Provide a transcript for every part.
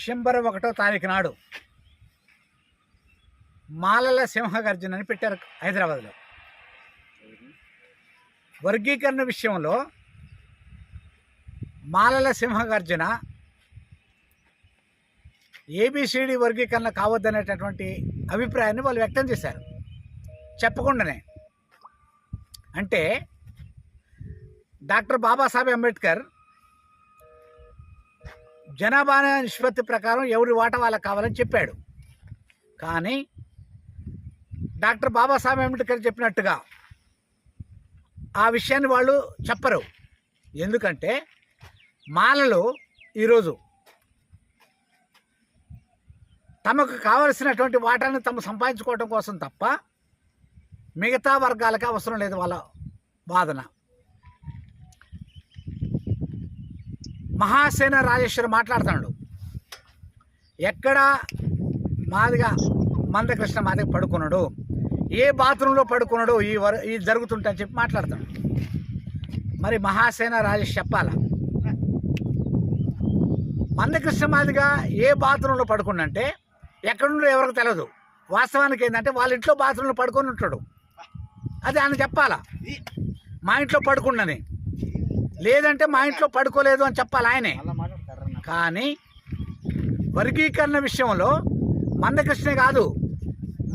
December ఒకటో తారీఖు నాడు మాలల సింహగర్జన అని పెట్టారు హైదరాబాద్లో. వర్గీకరణ విషయంలో మాలల సింహగర్జన ఏబిసిడి వర్గీకరణ కావద్దనేటటువంటి అభిప్రాయాన్ని వాళ్ళు వ్యక్తం చేశారు. చెప్పకుండానే. అంటే డాక్టర్ బాబాసాహెబ్ అంబేద్కర్ జనాభా నిష్పత్తి ప్రకారం ఎవరి వాటా వాళ్ళకి కావాలని చెప్పాడు. కానీ డాక్టర్ బాబాసాహెబ్ అంబేద్కర్ చెప్పినట్టుగా ఆ విషయాన్ని వాళ్ళు చెప్పరు. ఎందుకంటే మాలలు ఈరోజు తమకు కావలసినటువంటి వాటాను తమ సంపాదించుకోవడం కోసం తప్ప మిగతా వర్గాలకి అవసరం లేదు వాళ్ళ వాదన. మహాసేన రాజేశ్వరి మాట్లాడుతున్నాడు. ఎక్కడ మాదిగా మందకృష్ణ మాదిగ పడుకున్నాడు. ఏ బాత్రూంలో పడుకున్నాడు ఈ వర ఈ జరుగుతుంటని చెప్పి మాట్లాడుతున్నాడు. మరి మహాసేన రాజేష్ చెప్పాలా? మందకృష్ణ మాదిగా ఏ బాత్రూంలో పడుకున్నంటే ఎక్కడుండో ఎవరికి తెలియదు వాస్తవానికి ఏంటంటే వాళ్ళ ఇంట్లో బాత్రూంలో పడుకొని ఉంటాడు. అది ఆయన చెప్పాలా? మా ఇంట్లో పడుకున్నని లేదంటే మా ఇంట్లో పడుకోలేదు అని చెప్పాలి ఆయనే. కానీ వర్గీకరణ విషయంలో మందకృష్ణ కాదు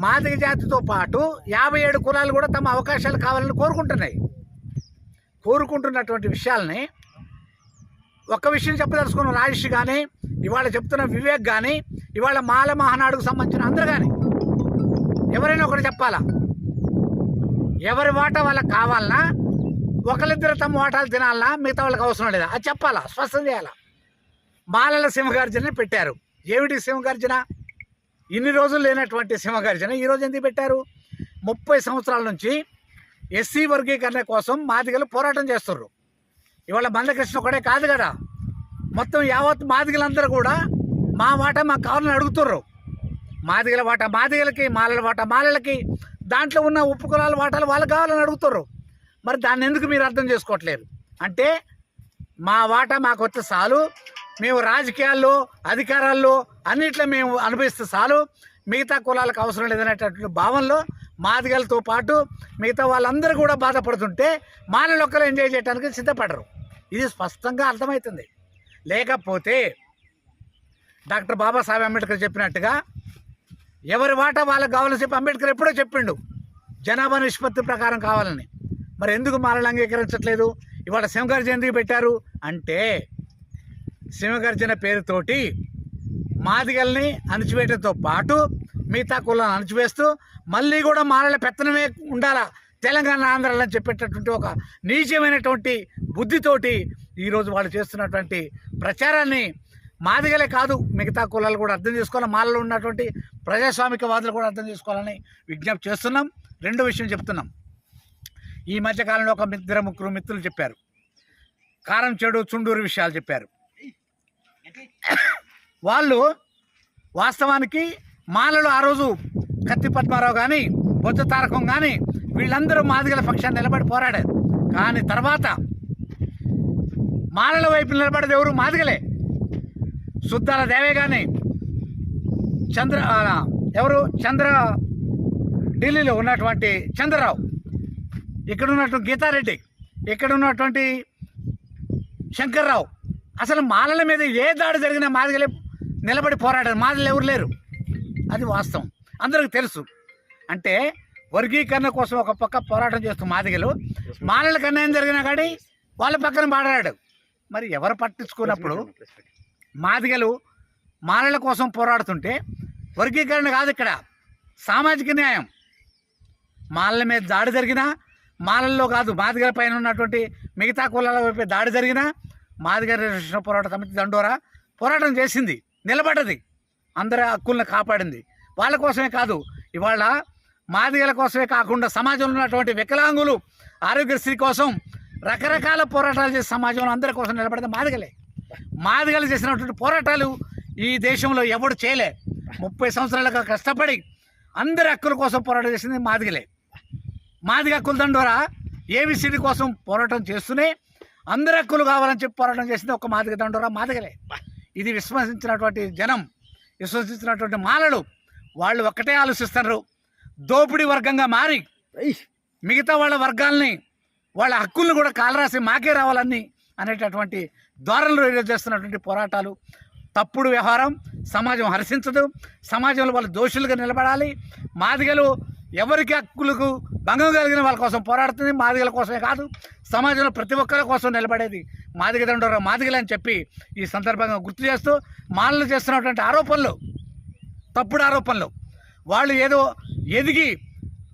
మాదిగ జాతితో పాటు యాభై ఏడు కులాలు కూడా తమ అవకాశాలు కావాలని కోరుకుంటున్నాయి. కోరుకుంటున్నటువంటి విషయాల్ని ఒక్క విషయం చెప్పదలుచుకున్న రాజేష్ కానీ ఇవాళ చెప్తున్న వివేక్ కానీ ఇవాళ మాల మహానాడుకు సంబంధించిన అందరూ కానీ ఎవరైనా ఒకటి చెప్పాలా? ఎవరి వాటా వాళ్ళకి కావాలన్నా ఒకరిద్దరు తమ వాటాలు తినాలన్నా మిగతా వాళ్ళకి అవసరం లేదా? అది చెప్పాలా? స్పష్టం చేయాలా? మాలల సింహగార్జనని పెట్టారు. ఏమిటి సింహగార్జన? ఇన్ని రోజులు లేనటువంటి సింహగార్జన ఈరోజు ఎందుకు పెట్టారు? ముప్పై సంవత్సరాల నుంచి ఎస్సీ వర్గీకరణ కోసం మాదిగలు పోరాటం చేస్తుర్రు. ఇవాళ మందకృష్ణ ఒకడే కాదు కదా. మొత్తం యావత్ మాదిగలందరూ కూడా మా వాట మా కావాలని అడుగుతుర్రు. మాదిగల వాట మాదిగలకి మాలల వాట మాలలకి దాంట్లో ఉన్న ఉప్పు కులాల వాటాలు వాళ్ళు కావాలని అడుగుతుర్రు. మరి దాన్ని ఎందుకు మీరు అర్థం చేసుకోవట్లేదు? అంటే మా వాటా మాకు వస్తే చాలు. మేము రాజకీయాల్లో అధికారాల్లో అన్నిట్లో మేము అనుభవిస్తే చాలు. మిగతా కులాలకు అవసరం లేదనేటటువంటి భావనలో మాదిగలతో పాటు మిగతా వాళ్ళందరూ కూడా బాధపడుతుంటే మాల ఒక్కరు ఎంజాయ్ చేయడానికి సిద్ధపడరు. ఇది స్పష్టంగా అర్థమవుతుంది. లేకపోతే డాక్టర్ బాబాసాహెబ్ అంబేద్కర్ చెప్పినట్టుగా ఎవరి వాటా వాళ్ళకి కావాలని చెప్పి అంబేద్కర్ ఎప్పుడో చెప్పిండు. జనాభా నిష్పత్తి ప్రకారం కావాలని. మరి ఎందుకు మాలలు అంగీకరించట్లేదు? ఇవాళ సింహగర్జన ఎందుకు పెట్టారు. అంటే సింహగర్జన పేరుతోటి మాదిగల్ని అణచివేయడంతో పాటు మిగతా కులాలను అణచివేస్తూ మళ్ళీ కూడా మాలల పెత్తనమే ఉండాలా? తెలంగాణ ఆంధ్రాలని చెప్పేటటువంటి ఒక నీచమైనటువంటి బుద్ధితోటి ఈరోజు వాళ్ళు చేస్తున్నటువంటి ప్రచారాన్ని మాదిగలే కాదు మిగతా కులాలు కూడా అర్థం చేసుకోవాలి. మాలలో ఉన్నటువంటి ప్రజాస్వామికవాదులు కూడా అర్థం చేసుకోవాలని విజ్ఞప్తి చేస్తున్నాం. రెండో విషయం చెప్తున్నాం. ఈ మధ్యకాలంలో ఒక ఇద్దరు ముగ్గురు మిత్రులు చెప్పారు. కారం చెడు చుండూరు విషయాలు చెప్పారు. వాళ్ళు వాస్తవానికి మాలలో ఆ రోజు కత్తి పద్మారావు కానీ బొజ్జ తారకం కానీ వీళ్ళందరూ మాదిగల పక్షాన్ని నిలబడి పోరాడారు. కానీ తర్వాత మాలల వైపు నిలబడేది ఎవరు? మాదిగలే. శుద్ధాల దేవే కానీ చంద్ర ఎవరు? చంద్ర ఢిల్లీలో ఉన్నటువంటి చంద్రరావు. ఇక్కడ ఉన్నటువంటి గీతారెడ్డి ఇక్కడ ఉన్నటువంటి శంకర్రావు అసలు మాలల మీద ఏ దాడి జరిగినా మాదిగలే నిలబడి పోరాడారు. మాదిగలు ఎవరు లేరు. అది వాస్తవం. అందరికి తెలుసు. అంటే వర్గీకరణ కోసం ఒక పక్క పోరాటం చేస్తూ మాదిగలు. మాలలకు అన్యాయం జరిగినా కానీ వాళ్ళ పక్కన మాట్లాడాడు. మరి ఎవరు పట్టించుకున్నప్పుడు మాదిగలు మాలల కోసం పోరాడుతుంటే వర్గీకరణ కాదు ఇక్కడ. సామాజిక న్యాయం. మాలల మీద దాడి జరిగినా మాలల్లో కాదు మాదిగల పైన ఉన్నటువంటి మిగతా కులాల వైపు దాడి జరిగినా మాదిగల రిజర్వేషన్ పోరాట సమితి దండోరా పోరాటం చేసింది నిలబడ్డది. అందరి హక్కులను కాపాడింది. వాళ్ళ కోసమే కాదు ఇవాళ మాదిగల కోసమే కాకుండా సమాజంలో ఉన్నటువంటి వికలాంగులు ఆరోగ్యశ్రీ కోసం రకరకాల పోరాటాలు చేసే సమాజంలో అందరి కోసం నిలబడితే మాదిగలే. మాదిగలు చేసినటువంటి పోరాటాలు ఈ దేశంలో ఎవడు చేయలే. ముప్పై సంవత్సరాలుగా కష్టపడి అందరి హక్కుల కోసం పోరాటం చేసింది మాదిగలే. మాదిగ హక్కుల దండోరా ఏబిసిడి కోసం పోరాటం చేస్తూనే అందరి హక్కులు కావాలని చెప్పి పోరాటం చేసింది ఒక మాదిగ దండోరా మాదిగలే. ఇది విశ్వసించినటువంటి జనం విశ్వసించినటువంటి మాలలు వాళ్ళు ఒక్కటే ఆలోచిస్తారు దోపిడీ వర్గంగా మారి మిగతా వాళ్ళ వర్గాల్ని వాళ్ళ హక్కులను కూడా కాలరాసి మాకే రావాలని అనేటటువంటి ధోరణులు ఈరోజు చేస్తున్నటువంటి పోరాటాలు. తప్పుడు వ్యవహారం సమాజం హర్షించదు. సమాజంలో వాళ్ళు దోషులుగా నిలబడాలి. మాదిగలు ఎవరికి హక్కులకు భంగం కలిగిన వాళ్ళ కోసం పోరాడుతుంది మాదిగల కోసమే కాదు సమాజంలో ప్రతి ఒక్కరి కోసం నిలబడేది మాదిగ దండోరా మాదిగలు అని చెప్పి ఈ సందర్భంగా గుర్తు చేస్తూ మాలలు చేస్తున్నటువంటి ఆరోపణలు తప్పుడు ఆరోపణలు. వాళ్ళు ఏదో ఎదిగి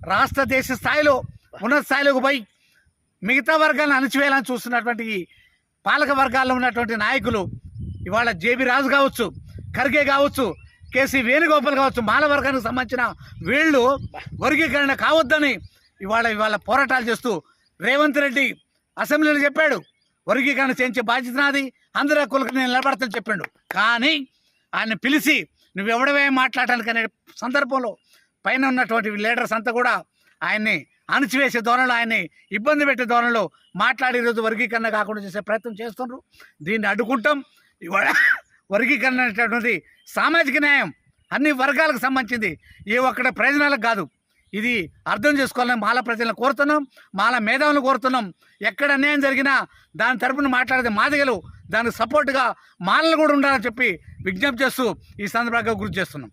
రాష్ట్ర దేశ స్థాయిలో ఉన్నత స్థాయిలోకి పోయి మిగతా వర్గాలను అణచివేయాలని చూస్తున్నటువంటి ఈ పాలక వర్గాల్లో ఉన్నటువంటి నాయకులు ఇవాళ జేబీ రాజు కావచ్చు ఖర్గే కావచ్చు కేసీ వేణుగోపాల్ కావచ్చు మాల వర్గానికి సంబంధించిన వీళ్ళు వర్గీకరణ కావద్దని ఇవాళ ఇవాళ పోరాటాలు చేస్తూ రేవంత్ రెడ్డి అసెంబ్లీలో చెప్పాడు. వర్గీకరణ చేయించే బాధ్యత నాది అందరి హక్కులకు నేను నిలబడతాను చెప్పాడు. కానీ ఆయన పిలిచి నువ్వెవడవే మాట్లాడటానికి అనే సందర్భంలో పైన ఉన్నటువంటి లీడర్స్ అంతా కూడా ఆయన్ని అణచివేసే ధోరణిలో ఆయన్ని ఇబ్బంది పెట్టే ధోరణిలో మాట్లాడే రోజు వర్గీకరణ కాకుండా చేసే ప్రయత్నం చేస్తున్నారు దీన్ని అడ్డుకుంటాం. ఇవాళ వర్గీకరణ అనేటటువంటిది సామాజిక న్యాయం అన్ని వర్గాలకు సంబంధించింది. ఏ ఒక్కటి ప్రయోజనాలకు కాదు. ఇది అర్థం చేసుకోవాలని మాల ప్రజలను కోరుతున్నాం. మాల మేధావులను కోరుతున్నాం. ఎక్కడ అన్యాయం జరిగినా దాని తరపున మాట్లాడితే మాదిగలు. దానికి సపోర్ట్గా మాలలు కూడా ఉండాలని చెప్పి విజ్ఞప్తి చేస్తూ ఈ సందర్భంగా గుర్తు చేస్తున్నాం.